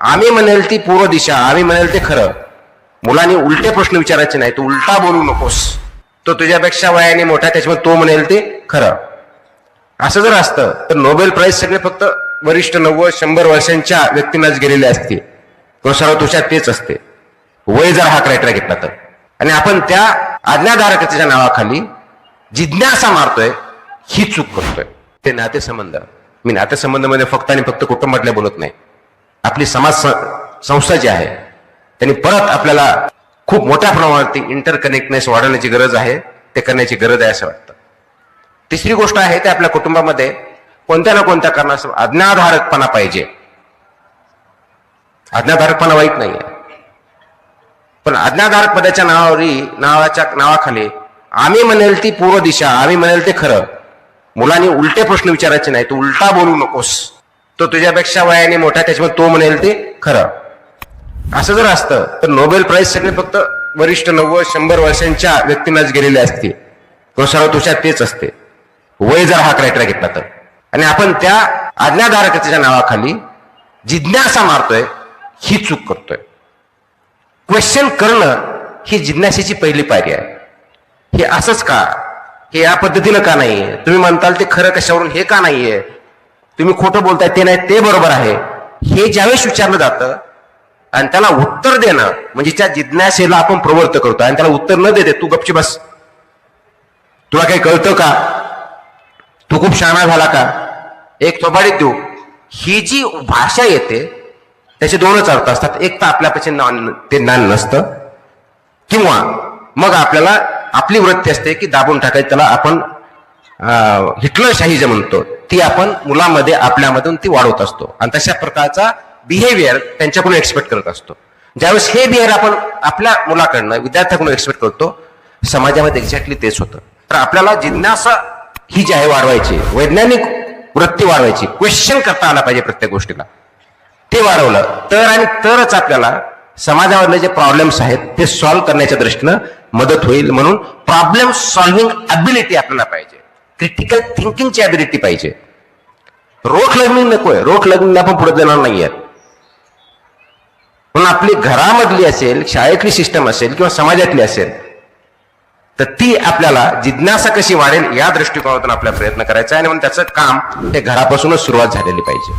आम्ही म्हणेल ती पूर्व दिशा आम्ही म्हणेल ते खरं. मुलांनी उलटे प्रश्न विचारायचे नाही तू उलटा बोलू नकोस. तो तुझ्यापेक्षा वयाने मोठा त्याच्यामुळे तो म्हणेल ते खरं. असं जर असतं तर नोबेल प्राईज सगळे फक्त वरिष्ठ नव्वद शंभर वर्षांच्या व्यक्तींनाच गेलेले असते. किंवा तुषार तेच असते. वय जर हा क्रायटेरिया घेतला तर. आणि आपण त्या आज्ञाधारकतेच्या नावाखाली जिज्ञासा मारतोय ही चूक करतोय. ते नातेसंबंध. मी नातेसंबंधामध्ये फक्त आणि फक्त कुटुंबातल्या बोलत नाही. आपली समाज संस्था जी आहे त्यांनी परत आपल्याला खूप मोठ्या प्रमाणावरती इंटरकनेक्टनेस वाढवण्याची गरज आहे ते करण्याची गरज आहे असं वाटतं. तिसरी गोष्ट आहे ते आपल्या कुटुंबामध्ये कोणत्या ना कोणत्या कारणास्तव आज्ञाधारकपणा पाहिजे. आज्ञाधारकपणा वाईट नाहीये पण आज्ञाधारक पदाच्या नावावरी नावाच्या नावाखाली आम्ही म्हणेल ती पूर्व दिशा आम्ही म्हणेल ते खरं. मुलांनी उलटे प्रश्न विचारायचे नाही तू उलटा बोलू नकोस. तो तुझ्यापेक्षा वयाने मोठा त्याच्यामुळे तो म्हणेल ते खरं. असं जर असतं तर नोबेल प्राईज सगळे फक्त वरिष्ठ नव्वद शंभर वर्षांच्या व्यक्तींनाच गेलेले असते. किंवा तुषार तेच असते. वय जर हा क्रायटेरिया घेतला तर. आणि आपण त्या आज्ञाधारकतेच्या नावाखाली जिज्ञासा मारतोय ही चूक करतोय. क्वेश्चन करणं ही जिज्ञासेची पहिली पायरी आहे. हे असंच का? हे या पद्धतीनं का नाहीये? तुम्ही म्हणताल ते खरं कशावरून? हे का नाहीये? तुम्ही खोटं बोलताय ते नाही ते बरोबर आहे. हे ज्यावेळेस विचारलं जातं आणि त्याला उत्तर देणं म्हणजे त्या जिज्ञासेला आपण प्रवृत्त करतो आणि त्याला उत्तर न देते तू गपची बस. तुला काही कळतं का? तू खूप शहाणा झाला का? एक थोबाडीत देऊ. ही जी भाषा येते त्याचे दोनच अर्थ असतात. एक तर आपल्यापाशी ज्ञान- ते ज्ञान नसतं किंवा मग आपल्याला आपली वृत्ती असते की दाबून टाकायची त्याला आपण हिटलरशाही जे म्हणतो. ती आपण मुलामध्ये आपल्यामधून ती वाढवत असतो. आणि तशा प्रकारचा बिहेवियर त्यांच्याकडून एक्सपेक्ट करत असतो. ज्यावेळेस हे बिहेवियर आपण आपल्या मुलाकडनं विद्यार्थ्याकडून एक्सपेक्ट करतो समाजामध्ये एक्झॅक्टली तेच होतं. तर आपल्याला जिज्ञासा ही जी आहे वाढवायची वैज्ञानिक वृत्ती वाढवायची क्वेश्चन करता आला पाहिजे प्रत्येक गोष्टीला. ते वाढवलं तर आणि तरच आपल्याला समाजामधले जे प्रॉब्लेम्स आहेत ते सॉल्व्ह करण्याच्या दृष्टीनं मदत होईल म्हणून प्रॉब्लेम सॉल्व्हिंग ॲबिलिटी आपल्याला पाहिजे. क्रिटिकल थिंकिंगची ॲबिलिटी पाहिजे. रोख लग्न नकोय रोख लग्न आपण पुढे देणार नाहीये. म्हणून आपली घरामधली असेल शाळेतली सिस्टम असेल किंवा समाजातली असेल तर ती आपल्याला जिज्ञासा कशी वाढेल या दृष्टिकोनातून आपला प्रयत्न करायचा आहे आणि म्हणून त्याचं काम हे घरापासूनच सुरुवात झालेली पाहिजे.